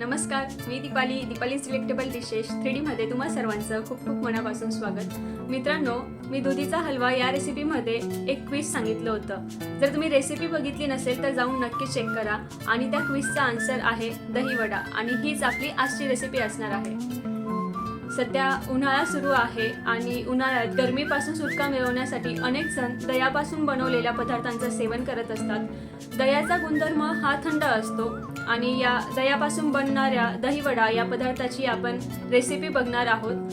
नमस्कार मी Deepali. Deepali selectable dishes three डीमध्ये तुम्हा सर्वांचं खूप खूप मनापासून स्वागत. मित्रांनो मी दुधीचा हलवा या रेसिपीमध्ये एक क्विज सांगितलं होतं. जर तुम्ही रेसिपी बघितली नसेल तर जाऊन नक्की चेक करा आणि त्या क्विजचा आन्सर आहे दही वडा आणि हीच आपली आजची रेसिपी असणार आहे. सध्या उन्हाळा सुरू आहे आणि उन्हाळ्यात गरमीपासून सुटका मिळवण्यासाठी अनेक जण दयापासून बनवलेल्या पदार्थांचं सेवन करत असतात. दयाचा गुणधर्म हा थंड असतो. आणि या दयापासून बनणाऱ्या दहीवडा या पदार्थाची आपण रेसिपी बघणार आहोत.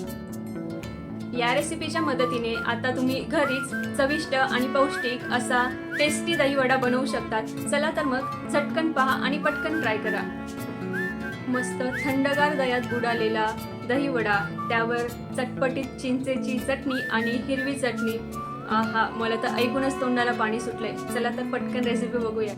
या रेसिपीच्या मदतीने आता तुम्ही घरीच चविष्ट आणि पौष्टिक असा टेस्टी दहीवडा बनवू शकतात. चला तर मग झटकन पहा आणि पटकन ट्राय करा. मस्त थंडगार दयात बुडालेला दहीवडा त्यावर चटपटीत चिंचेची चटणी आणि हिरवी चटणी. आहा मला तर ऐकूनच तोंडाला पाणी सुटलंय. चला तर पटकन रेसिपी बघूया.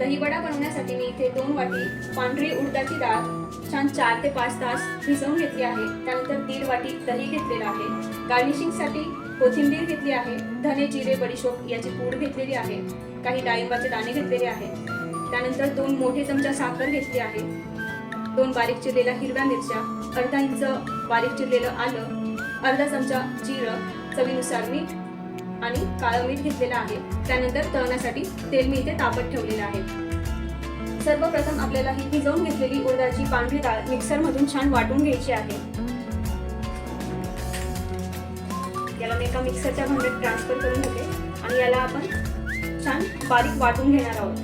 दहीवडा बनवण्यासाठी मी इथे दोन वाटी पांढरी उडदाची डाळ छान चार ते पाच तास भिजवून घेतली आहे. त्यानंतर दीड वाटी दही घेतलेलं आहे. गार्निशिंगसाठी कोथिंबीर घेतली आहे. धने जिरे बडीशोप याची पूड घेतलेली आहे. काही डाळिंबाचे दाणे घेतलेले आहेत. त्यानंतर दोन मोठे चमचा साखर घेतली आहे. दोन बारीक चिरलेल्या हिरव्या मिरच्या अर्धा इंच बारीक चिरलेलं आलं अर्धा चमचा जिरं चवीनुसार मीठ आणि काळं मीठ घेतलेलं आहे. त्यानंतर तळण्यासाठी तेल मी इथे तापत ठेवलेलं आहे. सर्वप्रथम आपल्याला ही भिजवून घेतलेली उडदाची पांढरी डाळ मिक्सरमधून छान वाटून घ्यायची आहे. याला मी एका मिक्सरच्या भांड्यात ट्रान्सफर करून घेते आणि याला आपण छान बारीक वाटून घेणार आहोत.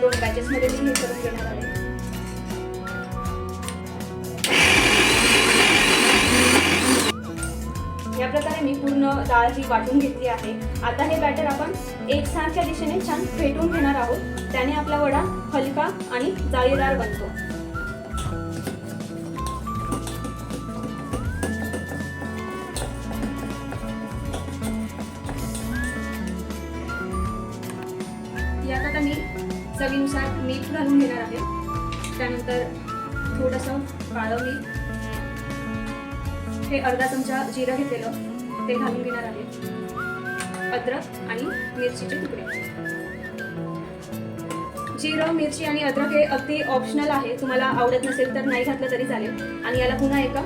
दोन बॅचेसमध्ये मी हे करून घेणार आहे. मी पूर्ण डाळ ही वाटून घेतली आहे. आता हे बॅटर आपण एक सारख्या दिशेने छान फेटून घेणार आहोत. त्याने आपला वडा हलका आणि जाळीदार बनतो. यात आता मी चवीनुसार मीठ घालून घेणार आहे. त्यानंतर थोडंसं काळं मीठ हे अर्धा चमचा जिरं घेतलेलं. ते घालून घेणार आहे. अद्रक आणि मिरचीचे तुकडे. जिरं मिरची आणि अद्रक हे अगदी ऑप्शनल आहे. तुम्हाला आवडत नसेल तर नाही घातलं तरी चालेल. आणि याला पुन्हा एका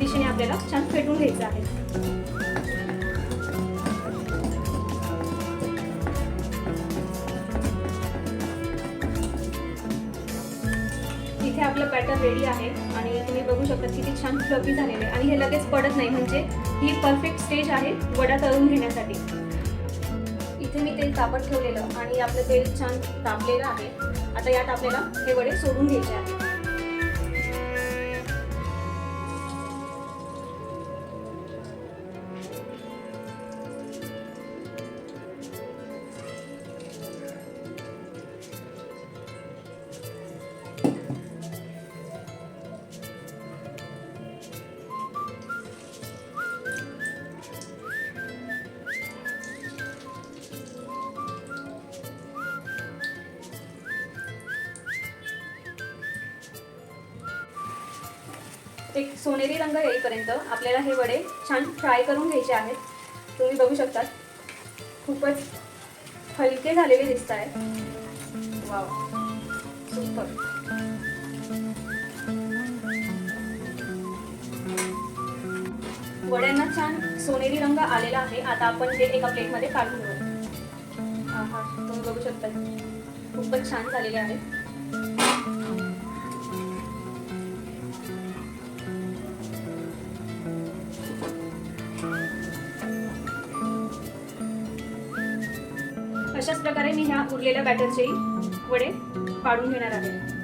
दिशेने आपल्याला छान फेटून घ्यायचं आहे. आपलं बॅटर रेडी आहे आणि तुम्ही बघू शकता किती छान फ्लफी झालेले आणि हे लगेच पडत नाही म्हणजे ही परफेक्ट स्टेज आहे वडा तळून घेण्यासाठी. इथे मी तेल तापत ठेवलेलं आणि आपलं तेल छान तापलेलं आहे. आता यात आपल्याला हे वडे सोडून घ्यायचे आहे. एक सोनेरी रंग येईपर्यंत आपल्याला हे वडे छान फ्राय करून घ्यायचे आहेत. तुम्ही बघू शकतात. खूपच हलके झालेले दिसत आहे वाव. सुपर. वड्यांना छान सोनेरी रंग आलेला आहे. आता आपण हे एका प्लेटमध्ये काढून घेऊ तुम्ही बघू शकता खूपच छान झालेले आहेत. अशाच प्रकारे मी ह्या उरलेल्या बॅटरचे वडे पाडून घेणार आहे.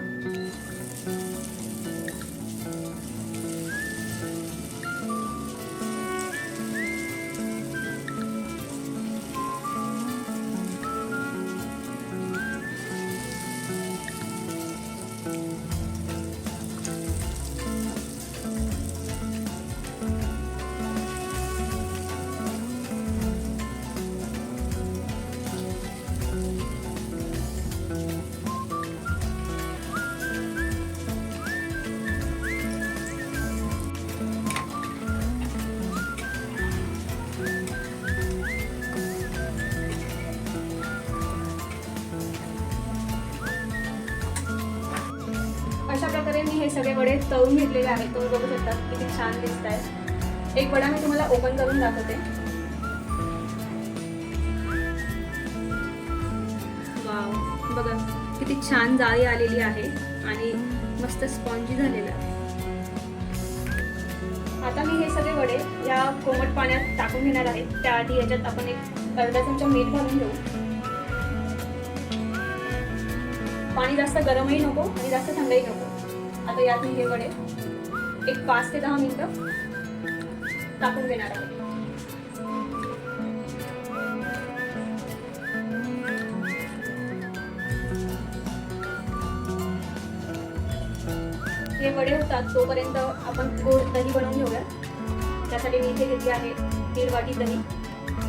सगळे वडे तळून घेतलेले आहेत. तुम्ही बघू शकता किती छान दिसत आहे एक वडा मी तुम्हाला ओपन करून दाखवते. बघा किती छान जाळी आलेली आहे आणि मस्त स्पॉन्जी झालेला आहे. आता मी हे सगळे वडे या कोमट पाण्यात टाकून घेणार आहे. त्याआधी याच्यात आपण एक अर्धा चमचा मीठ घालून घेऊ. पाणी जास्त गरमही नको आणि जास्त थंडही नको. आता यात मी हे वडे एक पाच ते दहा मिनिटं टाकून घेणार आहोत. हे वडे होतात तोपर्यंत आपण गोड दही बनवून घेऊया. त्यासाठी मी इथे घेतली आहे दीड वाटी दही.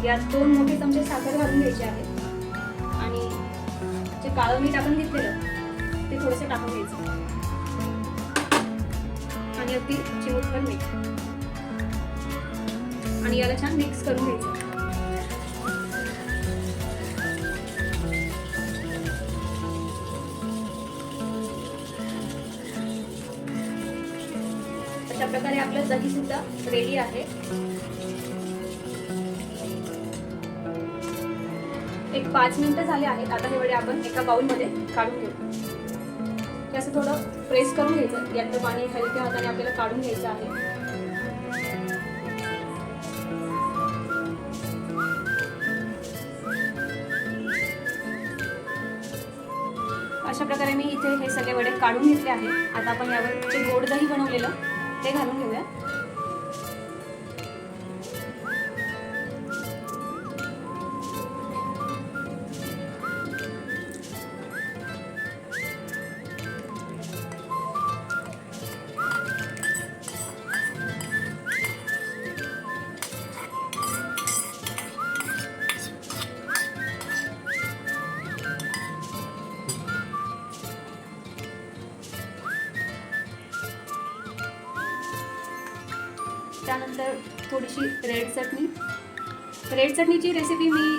यात दोन मोठे चमचे साखर घालून घ्यायचे आहे. आणि जे काळं मीठ आपण घेतलेलं ते थोडंसं टाकून घ्यायचं. आणि अगदी चिमूटभर मीठ आणि याला छान मिक्स करून घ्यायचं. अशा प्रकारे आपलं दही सुद्धा रेडी आहे. एक पाच मिनिटं झाले आहेत. आता हे वडे आपण एका बाउलमध्ये काढून घेऊ. ते असं थोडं प्रेस करून घ्यायचं. यातलं पाणी हलक्या हाताने आपल्याला काढून घ्यायचं आहे. अशा प्रकारे मी इथे हे सगळे वडे काढून घेतले आहे आता आपण यावर जे गोड दही बनवलेलं ते घालून घेऊया. त्यानंतर थोडीशी रेड चटणी. रेड चटणीची रेसिपी मी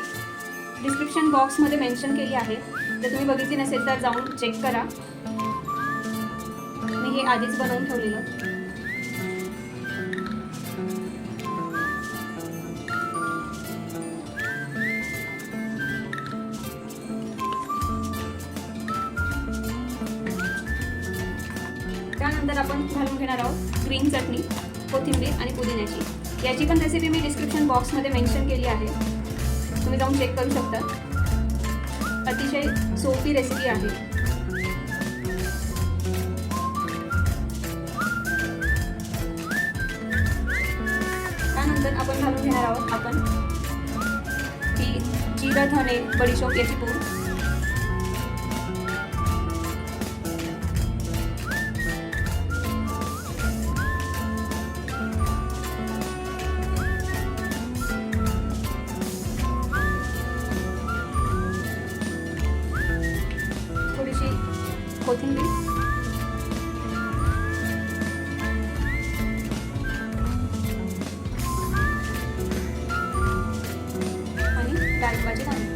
डिस्क्रिप्शन बॉक्समध्ये मेन्शन केली आहे. जर तुम्ही बघितली नसेल तर जाऊन चेक करा. मी हे आधीच बनवून ठेवलेलं. त्यानंतर आपण घालून घेणार आहोत ग्रीन चटणी. कोथिंबीर आणि पुदिन्याची. याची पण रेसिपी मी डिस्क्रिप्शन बॉक्समध्ये मेन्शन केली आहे. तुम्ही जाऊन चेक करू शकता. अतिशय सोपी रेसिपी आहे. त्यानंतर आपण घालून घेणार आहोत आपण ही जिरा धने बडीशोप याची पूड. कोथिंबीर. आणि डाळिंबाचे दाणे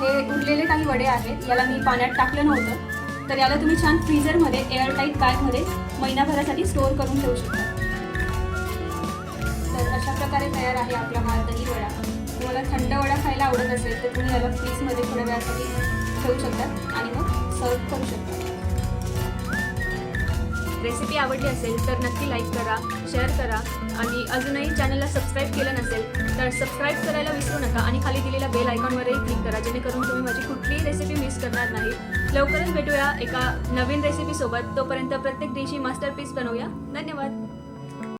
हे उरलेले काही वडे आहेत याला मी पाण्यात टाकलं नव्हतं. तर याला तुम्ही छान फ्रीझरमध्ये एअरटाईट बॅगमध्ये महिनाभरासाठी स्टोअर करून ठेवू शकता. तर अशा प्रकारे तयार आहे आपला हा दही वडा. तुम्हाला थंड वडा खायला आवडत असेल तर तुम्ही याला फ्रीजमध्ये थोड्या वेळासाठी ठेवू शकता आणि मग सर्व करू शकता. रेसिपी आवडली असेल तर नक्की लाईक करा शेअर करा. आणि अजूनही चॅनलला सबस्क्राईब केलं नसेल तर सबस्क्राईब करायला विसरू नका आणि खाली दिलेल्या बेल आयकॉनवरही क्लिक करा जेणेकरून तुम्ही माझी कुठलीही रेसिपी मिस करणार नाही. लवकरच भेटूया एका नवीन रेसिपीसोबत तोपर्यंत प्रत्येक डिशी मास्टरपीस बनवूया. धन्यवाद.